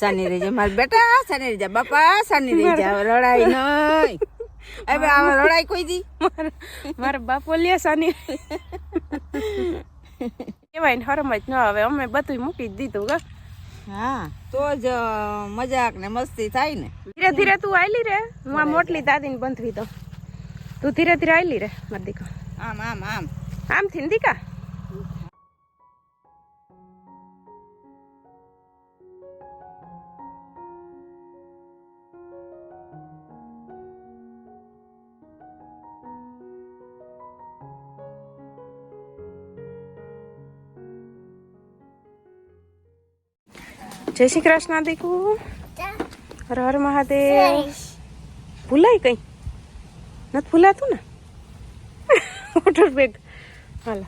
સાની રહી જા મારા બેટા સાની રહી જા બાપા સાની રહી જા હવે લડાઈ નહીં. હવે આ લડાઈ કોઈ દી? મારા બાપો લે સાની કહેવાય ને હરમ જ ન આવે અમે બધું મૂકી જ દીધું ગા હા તો જ મજાક ને મસ્તી થાય ને. ધીરે ધીરે તું આયલી રે. હું આ મોટલી દાદી ને બંધવી દઉં. તું ધીરે ધીરે આયલી રે મારી દીકરો. આમ આમ આમ. આમથી ને દીકા? જય શ્રી કૃષ્ણ દીકુ હર હર મહાદેવ. ભૂલાય કઈ? નથી ભૂલાતું ને? વોટર બેગ હાલો.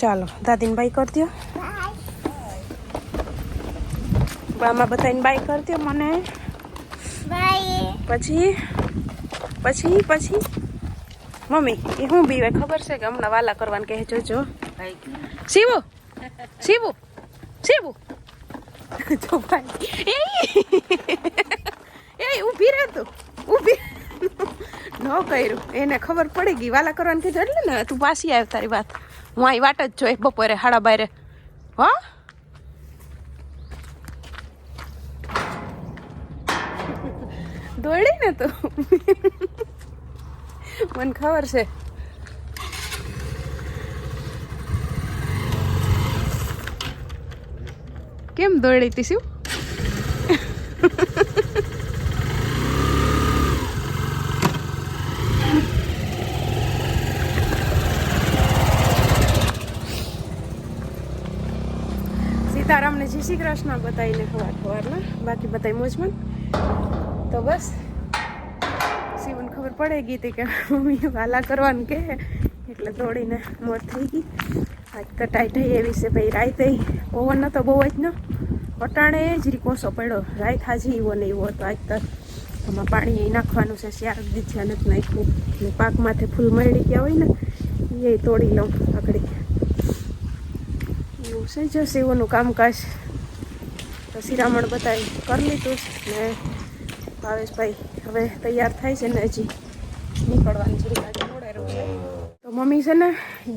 ચાલો દાદીને બાય કરી દો આમાં બધાને બાય કરી દો મને. પછી? પછી? પછી? મમ્મી એ હું બીવે ખબર છે કે હમણાં વાલા કરવાનું કહે જોજો. શિવો! શિવો શિવો જો ભાઈ. એ એ ઊભી રહે તું ઊભી ન કર્યું. એને ખબર પડી ગઈ. વાલા કરવાનું કીધું એટલે ને તું પાછી આવ તારી વાત. હું અહીં વાટ જ જોઈ બપોરે હાડા બારે. હા? દોડી ને તું? મને ખબર છે. કેમ દોડી હતી સીતારામને જય શ્રી કૃષ્ણ બતાવીને ખવાર ખવારના. બાકી બતાવી મોજમાં. તો બસ, શિવને ખબર પડે ગઈ હતી કે મમ્મી વાલા કરવાનું કે એટલે દોડીને મોત થઈ ગઈ. આજ કટાઈ થઈ એવી છે ભાઈ રાઈતે પવન તો બહુ જ ન. પટાણે જ રીકોસો પડ્યો. રાઈત હાજી એવો ને એવો હતો આજ તો. આમાં પાણી નાખવાનું છે, શિયાળ દીધ્યા નથી નાખ્યું. ને પાકમાંથી ફૂલ મળી ગયા હોય ને, એ તોડી લઉં આગળ. એવું છે જો સેવોનું કામકાજ. તો શિરામણ બતાવી કરી લીધું ને ભાવેશભાઈ હવે તૈયાર થાય છે ને હજી નીકળવાની જરૂર તો મમ્મી છે ને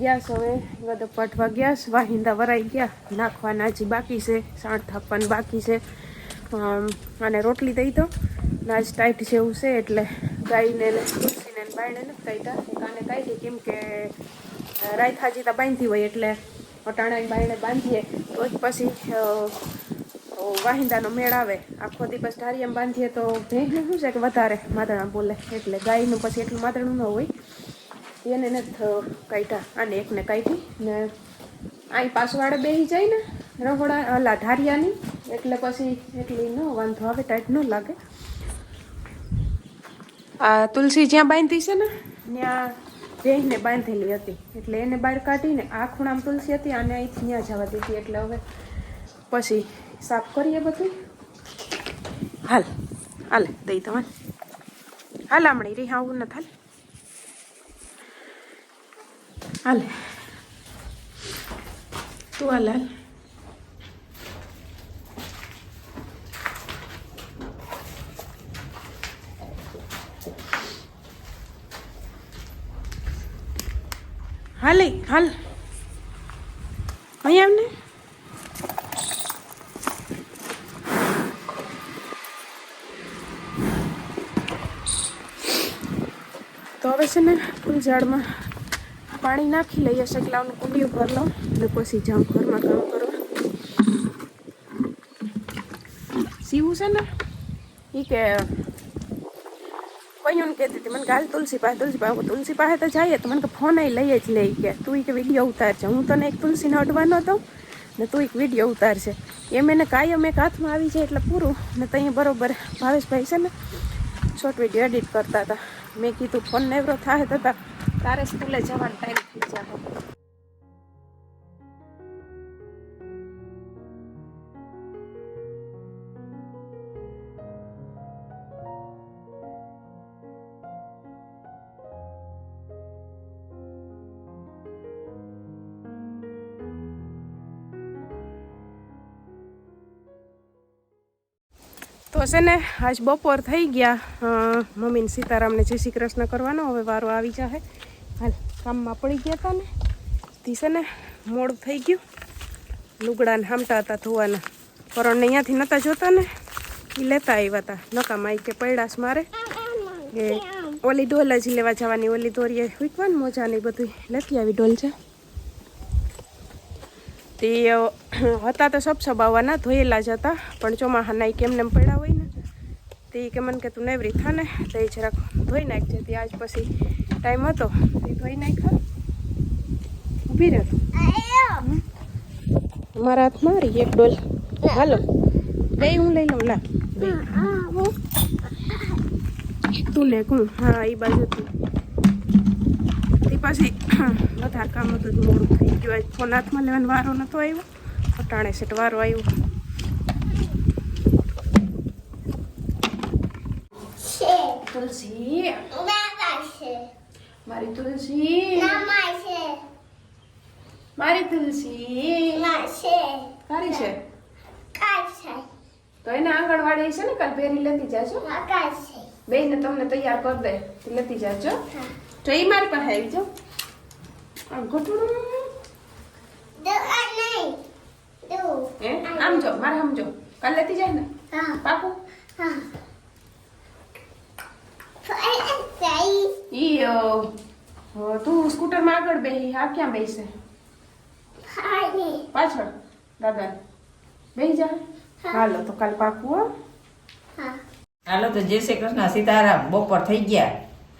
ગેસ હવે ગદપ પાઠવા ગેસ વાહિંદા વરાઈ ગયા, નાખવાના હજી બાકી છે સાણ થાપવાનું બાકી છે. અને રોટલી દઈ દો નાજ ટાઈટ છે એવું છે, એટલે ગાયને ને બાયણે નથી કાઢ્યા. એક આને કાઢી કેમ કે રાયથા જીતા બાંધતી બાંધી હોય, એટલે અટાણા બાયણે બાંધીએ. તો જ પછી વાહિંદાનો મેળ આવે. આખો દિવસ ઢારિયામાં બાંધીએ તો ભેંસને શું છે કે વધારે માદણા બોલે. એટલે ગાયનું પછી એટલું માદણું ન હોય. એને નથી કાઢ્યા. આને એકને કાઢી ને અહીં પાછવાડે બેસી જાય ને, રહોડા ઓલા ઢારિયાની એટલે પછી એટલી ન વાંધો આવે, ટાઈટ ન લાગે. આ તુલસી જ્યાં બાંધી છે ને, ત્યાં જઈને બાંધેલી હતી. એટલે એને બહાર કાઢીને આ ખૂણામાં તુલસી હતી અને અહીંથી ત્યાં જવા દીધી. એટલે હવે પછી સાફ કરીએ બધું. હાલ હાલ, દઈ તમારે હાલ. આમણી હા આવું નથી હાલ હાલે તું હાલ હાલ હાલે હાલ અહીંયા એમને તો હવે છે ને ફૂલ ઝાડમાં પાણી નાખી લઈએ શકલાવનું કુંડી ઉપર લઉં અને પછી જાઉં ઘરમાં કામ કરવા. સીવું છે ને એ કે કોઈ ને કહેતી હતી. મને કાલ તુલસી પાસે તુલસી પાસે તુલસી પાસે તો જઈએ. તો મને કે, ફોન લઈએ જ લઈ કે, તું એક વીડિયો ઉતારજે હું તને એક તુલસીને અડવાનો હતો ને તું એક વીડિયો ઉતારશે એમ એને કાયમ એક હાથમાં આવી જાય એટલે પૂરું. ને ત્યાં બરોબર ભાવેશભાઈ છે ને શોર્ટ વીડિયો એડિટ કરતા હતા. મેં કીધું, ફોન નેવરો થાય તો તારે સ્કૂલે જવાનો ટાઈમ થઈ જાય તો છે ને, આજ બપોર થઈ ગયા. મમ્મીને સીતારામને જય શ્રી કૃષ્ણ કરવાનો. હવે વારો આવી જશે કામમાં પડી ગયા હતા ને, તી છે ને મોડ થઈ ગયું. લુગડાને હામટા હતા ધોવાના. પરણને અહીંયાથી નહોતા જોતા ને એ લેતા આવ્યા હતા નકામાં ઈ કે પૈડાશ મારે. એ ઓલી ડોલ જ લેવા જવાની, ઓલી દોરીએ વીકવાની મોજા ને બધું લેતી આવી ડોલ છે. તે હતા તો સબ સબાવવાના, ધોયેલા જ હતા, પણ ચોમાહાના ઈ કેમને પડ્યા હોય ને, તે કે મને કે તું નેવરી થા ને તો એ જરાક ધોઈ નાખજે તે. આજ પછી ટાઈમ હતો એ ધોઈ નાખ્યા. ઊભી રહે મારા હાથમાં રહી એક ડોલ. હાલો. બે હું લઈ લઉં. લા બે તું લે કું હા એ બાજુ તું. એ પાછી વધારે કામ હતું તો મોડું થઈ ગયું. આજ ફોન હાથમાં લેવાનો વારો નહોતો આવ્યો. અટાણે સેટ વારો આવ્યો. તુલસી. મારી તુલસી. મારી તુલસી. સારી છે. તો એને આંગણવાડી છે ને કાલ પહેરી લેતી જાજો. બેને તમને તૈયાર કરી દે લેતી જાજો. તો એ મારી પાસે આવી જાઓ. આમ જો મારે સમજો કાલે લેતી જાય ને? પાકું? ઈ અ, તું તું સ્કૂટરમાં આગળ બેહી આ ક્યાં બેસે? પાછળ દાદા બેહી જા. હાલો તો કાલ પાકું હા. હાલો તો જય શ્રી કૃષ્ણ સીતારામ. બપોર થઈ ગયા.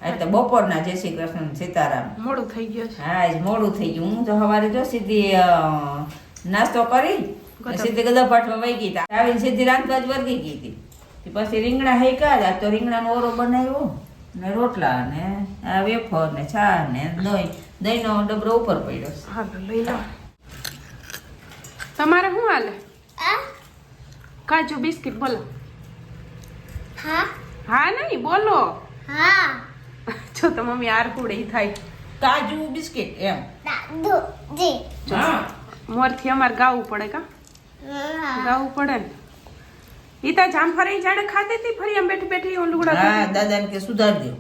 આજ તો બપોરના જય શ્રી કૃષ્ણ સીતારામ. મોડું થઈ ગયું છે. હા આજ મોડું થઈ ગયું. હું તો સવારે જો સીધી નાસ્તો કરી સીધી ગદા પાઠમાં વહી ગઈ તા. આવીને સીધી રાંધવા જ વર્ગી ગઈ હતી પછી રીંગણા હેકા તો રીંગણાનો ઓરો બનાવ્યો ને રોટલા ને આ વેફર ને છા ને દહીં. દહીંનો ડબરો ઉપર પડ્યો હા હાલો લઈ લો. તમારે શું હાલે? કાજુ બિસ્કિટ બોલો. હા? હા નહીં બોલો. હા. જો તો મમ્મી આરકુડે થાય. કાજુ બિસ્કિટ એમ. હા. મોરથી અમારે ગાવું પડે કા? ગાવું પડે ને? ઈ તો જામફળ જાણે ખાતી હતી ફરી આમ બેઠી બેઠી ઓલું લુગડા હા દાદાને કે સુધાર દો.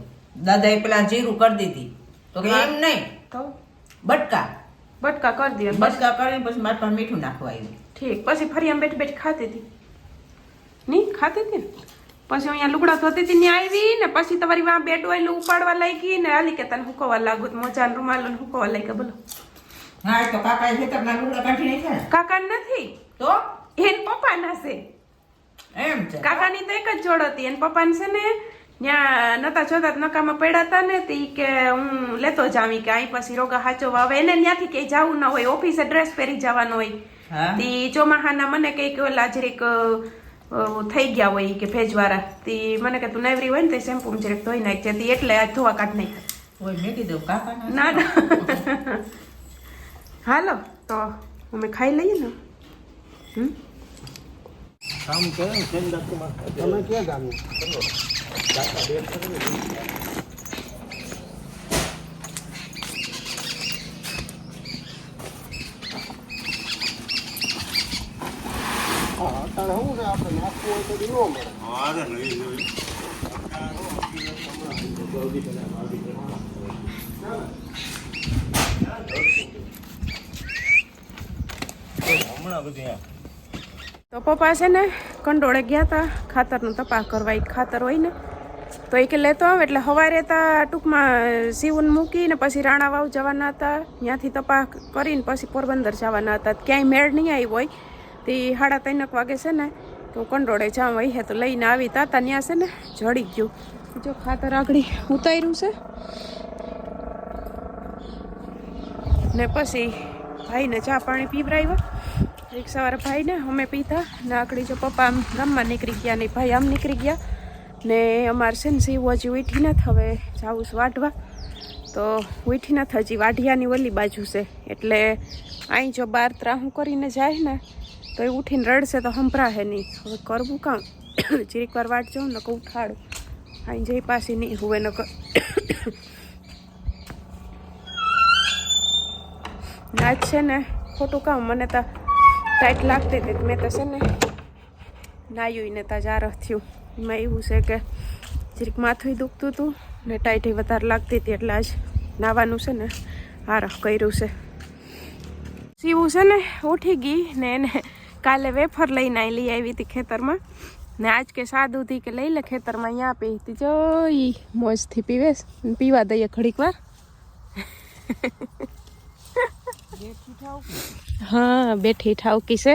દાદાએ પેલા જીરું કરી દીધી. તો કે એમ નહીં. તો? બટકા. બટકા કરી દે બટકા કરીને પછી મારે પણ મીઠું નાખવા આવ્યું. ઠીક પછી ફરી આમ બેઠી બેઠી ખાતી હતી. નહીં ખાતી હતી ને? પછી અહીંયા લુગડા ધોતી હતી ત્યાં આવી ને પછી તમારી વાં બેડ હોય ઉપાડવા લાગી ને આલી કે તને હુકવા લાગુ મોજા ને રૂમાલ ને હુકવવા લાગ્યા બોલો. હા તો નાખ્યા કાકા નથી? તો? એન પપ્પા ના છે. એમ છે. કાકાની તો એક જ જોડ હતી એન પપ્પાને છે ને ત્યાં નતા જોતા નકામાં પડ્યા હતા ને તે કે હું લેતો જાવી કે અહીં પછી રોગા હાચો આવે. એને ત્યાંથી કઈ જવું ન હોય ઓફિસે ડ્રેસ પહેરી જવાનો હોય. તે ચોમાહાના મને કંઈક ઓલા જરીક અ, અ, થઈ ગયા હોય કે ભેજવાળા. તે મને કે તું નેવરી હોય ને તે શેમ્પુ જરીક ધોઈ નાખજે. તે એટલે આ ધોવા કાઢ નાખ મેં કીધું ના ના. હાલો તો અમે ખાઈ લઈએ ને. હમ? કામ કરે ને તેમ દાખલામાં તમે ક્યાં ગામના? હા અટાણે શું છે? આપણે નાખવું હોય તો ન મળે. તો પપ્પા છે ને કંડોળે ગયા હતા ખાતરનું તપાસ કરવા, ઈ ખાતર હોય ને, તો એ કે લેતો આવે, એટલે સવારે હતા ટૂંકમાં સીવન મૂકીને પછી રાણાવાવ જવાના હતા, ત્યાંથી તપાસ કરીને પછી પોરબંદર જવાના હતા. ક્યાંય મેળ નહીં આવ્યો હોય, તે સાડા ત્રણક વાગે છે ને, તો કંડોળે જાઉં હે તો લઈને આવી તાતા ત્યાં છે ને જડી ગયું. જો ખાતર આગળ ઉતાર્યું છે. ને પછી ભાઈને ચા પાણી પીવરાવ્યા સવારે ભાઈને અમે પીધા. ને આકડી જો પપ્પા આમ ગામમાં નીકળી ગયા ને ભાઈ આમ નીકળી ગયા. ને અમારે છે ને સીવું હજી ઉઠી નથી હવે જાવું છું વાઢવા. તો ઉઠી નથી હજી વાઢિયાની ઓલી બાજુ છે. એટલે અહીં જો બાર ત્રાહું કરીને જાય ને તો એ ઉઠીને રડશે તો સંભળાશે નહીં. હવે કરવું કામ ચીરીક વાર વાટ જાઉં ને કહું ઉઠાડું. અહીં જઈ પાછી નહીં હુવે ન નાચ છે ને ખોટું કામ, મને તો ટાઈટ લાગતી હતી મેં તો છે ને નાયું ને તાજાર થયું એમાં એવું છે કે જરીક માથું દુખતું હતું ને ટાઈટી વધારે લાગતી હતી એટલે આજ નાવાનું છે ને આરખ કર્યું છે સીવું છે ને ઉઠી ગઈ ને એને કાલે વેફર લઈને આવી લઈ આવી હતી ખેતરમાં ને આજ કે સાદું હતી કે લઈ લે ખેતરમાં અહીંયા પી હતી જો ઈ મોજથી પીવે પીવા દઈએ ઘડીક વાર હા બેઠી ઠાવકી છે.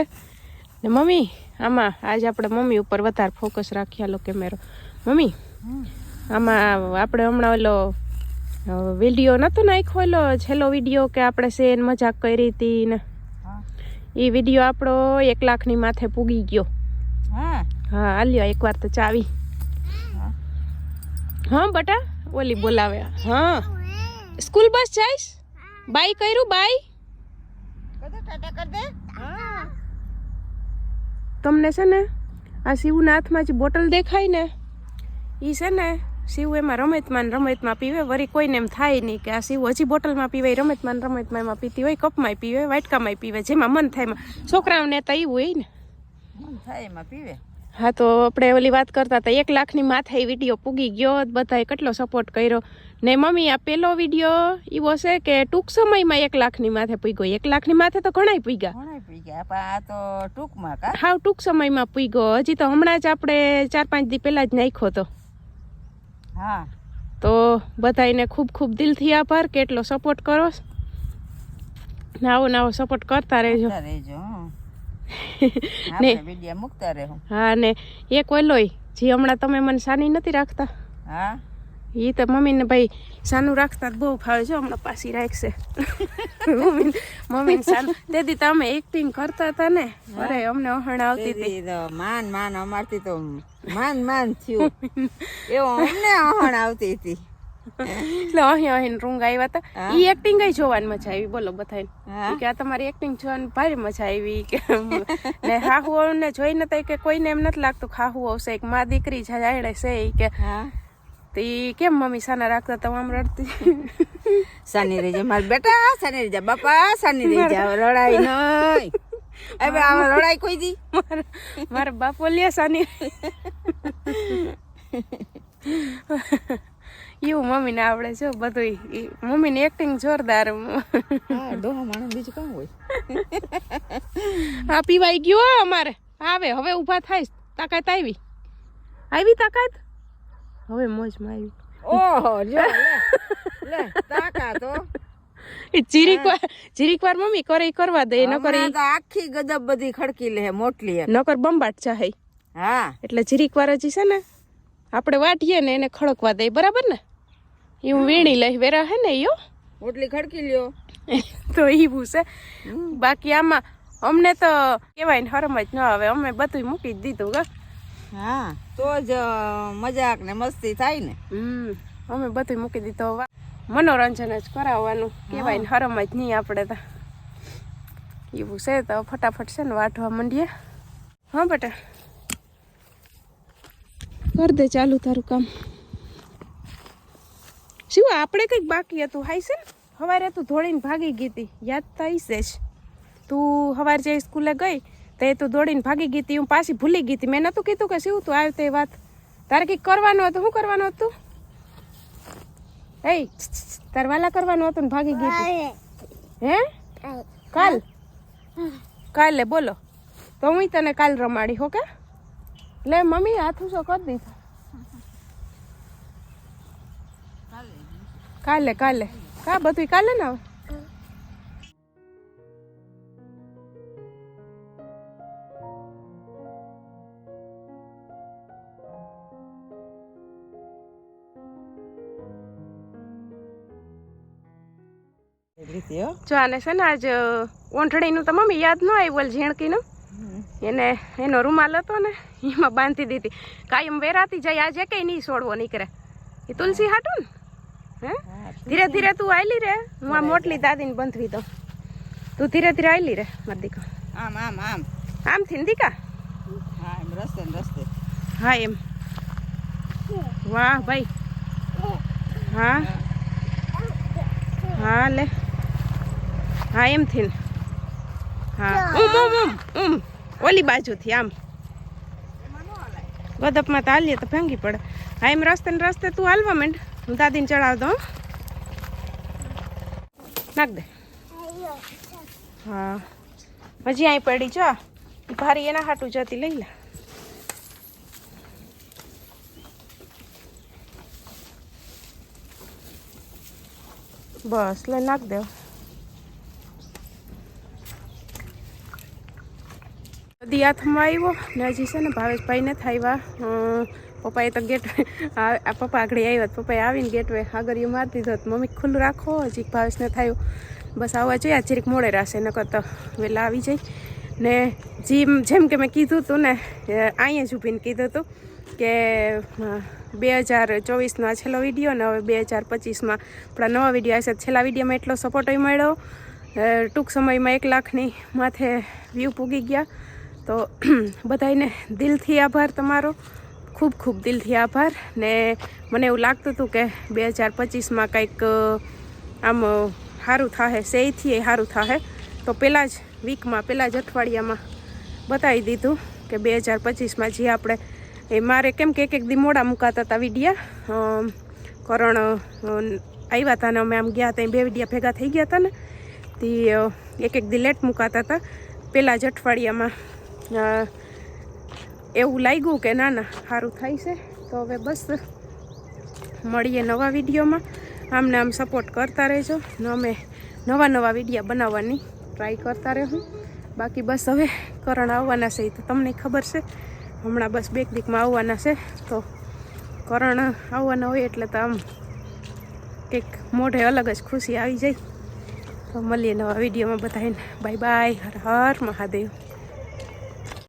ને મમ્મી આમાં આજ આપણે મમ્મી ઉપર વધારે ફોકસ રાખ્યા લો કેમેરો મમ્મી આમાં આપણે હમણાં ઓલો વીડિયો નહોતો નાખ્યો ઓલો છેલ્લો વીડિયો કે આપણે સેન મજાક કરી હતી ને? એ વીડિયો આપણો એક લાખની માથે પૂગી ગયો. હા. હા હાલ્યો એકવાર તો ચાવી. હા. હા બટા ઓલી બોલાવે. હા. સ્કૂલ બસ જઈશ? બાય કર્યું બાય કર દે ટાટા કર દે હા તમને છે ને આ શિવના હાથમાં જે બોટલ દેખાય ને એ છે ને શિવ એમાં રમતમાં રમતમાં પીવે વળી કોઈને એમ થાય નહીં કે આ શિવ હજી બોટલમાં પીવે ઈ રમતમાં રમતમાં એમાં પીતી હોય કપમાં પીવે વાટકામાં પીવે જેમાં મન થાય એમાં. છોકરાઓને તો એવું હોય ને. મન થાય એમાં પીવે. હા તો આપણે ઓલી વાત કરતા હતા એક લાખની માથે વીડિયો પૂગી ગયો બધાએ કેટલો સપોર્ટ કર્યો. ને મમ્મી આ પેલો વીડિયો એવો છે કે ટૂંક સમયમાં એક લાખની માથે પૂગ્યો. એક લાખની માથે તો ઘણાય પૂગ્યા. હા પી પણ આ તો ટૂંકમાં હાવ ટૂંક સમયમાં પૂગ્યો. હજી તો હમણાં જ આપણે ચાર પાંચ દી પહેલા જ નાખ્યો તો હા. તો બધાને ખૂબ ખૂબ દિલથી આભાર કેટલો સપોર્ટ કરો. નાવો ને આવો ને આવો સપોર્ટ કરતા રહેજો. રહેજો. ને વિડિયા મૂકતા રહેવું હા ને એક ઓલોય જે હમણાં તમે મને સાની નથી રાખતા. હા? એ તો મમ્મીને ભાઈ સાનું રાખતા બહુ ફાવે છે હમણાં પાછી રાખશે. મમ્મી મમ્મીને સાનું તેથી તમે એક્ટિંગ કરતા હતા ને અરે અમને ઓહણ આવતી હતી. માન માન અમારથી તો માન માન થયું. એવું અમને અહણ આવતી હતી. એટલે અહીં અહીં રૂંગ આવ્યા હતા. એ એક્ટિંગ જોવાની મજા આવી. બોલો બધાને. કે આ તમારી એક્ટિંગ જોવાની ભારે મજા આવી. કે ને હાહુઓને જોઈને તો કે કોઈને એમ નથી લાગતું ખાહુ આવશે. એક માં દીકરી જાયડે છે. કે તો ઈ કેમ મમ્મી સાના રાખતા તમામ રડતી? સાની રહેજે મારા બેટા સાની રહેજા બાપા સાની રહેજા હવે રડાઈ નહીં. હવે આ રડાઈ કોઈ દી. મારા બાપો લે સાની. એવું મમ્મીને આવડે છે બધું મમ્મીની એક્ટિંગ જોરદાર. દોહા માણસ બીજું કામ હોય. હા પીવાઈ ગયો હો અમારે. આવે હવે ઊભા થાય. તાકાત આવી. આવી તાકાત? હવે મોજમાં આવી. ઓહો જો લે લે તાકા તો એ જીરીક વાર વાર મમ્મી કરે કરવા દે નકર કરે આખી ગદબ બધી ખડકી લે મોટલી. નકર બંબાટ ચાહે. હા. એટલે જીરીક વાર હજી છે ને આપણે વાટીએ ને એને ખડકવા દે બરાબર ને? એ હું વીણી લઈ વેરા હે ને યો ઓટલી ખડકી લ્યો. તો એવું છે. બાકી આમાં અમને તો કહેવાય ને હરમ જ ન આવે. અમે બધું મૂકી જ દીધું ગા હા તો જ મજાક ને મસ્તી થાય ને. હમ અમે બધું મૂકી દીધું. મનોરંજન જ કરાવવાનું. કહેવાય ને હરમ જ નહીં આપણે તો. એવું છે તો ફટાફટ છે ને વાટવા માંડીએ. હા બેટા. કર દે ચાલુ તારું કામ. શું આપણે કંઈક બાકી હતું હાઈ છે? ને સવારે તું દોડીને ભાગી ગઈ હતી, યાદ થઈશે જ. તું સવારે જે સ્કૂલે ગઈ, તે તું દોડીને ભાગી ગઈ હતી, હું પાછી ભૂલી ગઈ હતી. મેં નતું કીધું કે શું તું આવી તે વાત. તારે કંઈક કરવાનું હતું, શું કરવાનું હતું? એ તાર વાલા કરવાનું હતું ને ભાગી ગઈ હે? કાલ? કાલે, બોલો. તો હું તને કાલ રમાડી, હો કે? લે મમ્મી હાથ ઉસો કરી દીધો. કાલે કાલે. કા બધું કાલે ને હવે? જો આને છે ને આજ ઓંઠણીનું તો મમ્મી યાદ ન આવ્યું ઝીણકીનું. એને, એનો રૂમાલ હતો ને, એમાં બાંધી દીધી. કાયમ વેરાતી જાય, આજે કઈ નહીં છોડવો નીકળે. એ તુલસી હાટું ને? ધીરે ધીરે તું આયલી રે. હું આ મોટલી દાદીને બંધવી દઉં. તું ધીરે ધીરે આયલી રે મારી દીકરો. આમ આમ આમ. આમથી ને દીકા? હા એમ રસ્તે રસ્તે. હા એમ. વાહ ભાઈ. હા. હા લે. હા એમ થી હા. ઉમ ઉમ ઉમ ઉમ. ઓલી બાજુથી આમ. ગદપમાં તો હાલીએ તો ભાંગી પડે. હા એમ રસ્તે ને રસ્તે તું હાલવા માંડ. હું દાદીને ચડાવ દઉં નાખ દે. હા. હજી અહીં પડી જો. ભારી એના હાટું જતી લઈ લે. બસ, લઈ નાખ દેવ દિયા હાથમાં આવ્યો ને હજી છે ને ભાવેશભાઈ ને આવ્યા પપ્પાએ તો ગેટ આ પપ્પા આગળ આવ્યા પપ્પાએ આવીને ગેટવે આગળ મારી દીધો મમ્મી ખુલ્લું રાખો, હજી ભાવેશને થયું. બસ આવવા જોઈએ આ જરીક મોડે રાશે નકર તો વહેલા આવી જાય. ને જેમ જેમ કે મેં કીધું હતું ને અહીંયા જ ઊભીને કીધું હતું કે બે હજાર ચોવીસનો આ છેલ્લો વીડિયો ને હવે બે હજાર પચીસમાં આપણા નવા વીડિયો આવશે છેલ્લા વિડીયોમાં એટલો સપોર્ટ મળ્યો. ટૂંક સમયમાં એક લાખની માથે વ્યૂ પૂગી ગયા. તો બધાને દિલથી આભાર તમારો. ખૂબ ખૂબ દિલથી આભાર ને મને એવું લાગતું હતું કે બે હજાર પચીસમાં કંઈક આમ સારું સારું સેથી એ સારું થશે તો પહેલાં જ વીકમાં પહેલાં જ અઠવાડિયામાં બતાવી દીધું કે બે હજાર પચીસમાં જે આપણે, એ મારે કેમ કે એક એક દી મોડા મુકાતા હતા વિડીયા. કરણ આવ્યા હતા ને અમે આમ ગયા હતા બે વિડીયા ભેગા થઈ ગયા હતા ને, તે એક એક દી લેટ મુકાતા હતા પહેલાં જ અઠવાડિયામાં એવું લાગ્યું કે ના ના સારું થાય છે. તો હવે બસ મળીએ નવા વિડીયોમાં. આમને આમ સપોર્ટ કરતા રહેજો. ને અમે નવા નવા વિડીયા બનાવવાની ટ્રાય કરતા રહું. બાકી બસ હવે કરણ આવવાના છે, એ તો તમને ખબર છે. હમણાં બસ બેક દીકમાં આવવાના છે. તો કરણ આવવાના હોય એટલે તો આમ કંઈક મોઢે અલગ જ ખુશી આવી જાય. તો મળીએ નવા વિડીયોમાં બધાને બાય બાય હર હર મહાદેવ.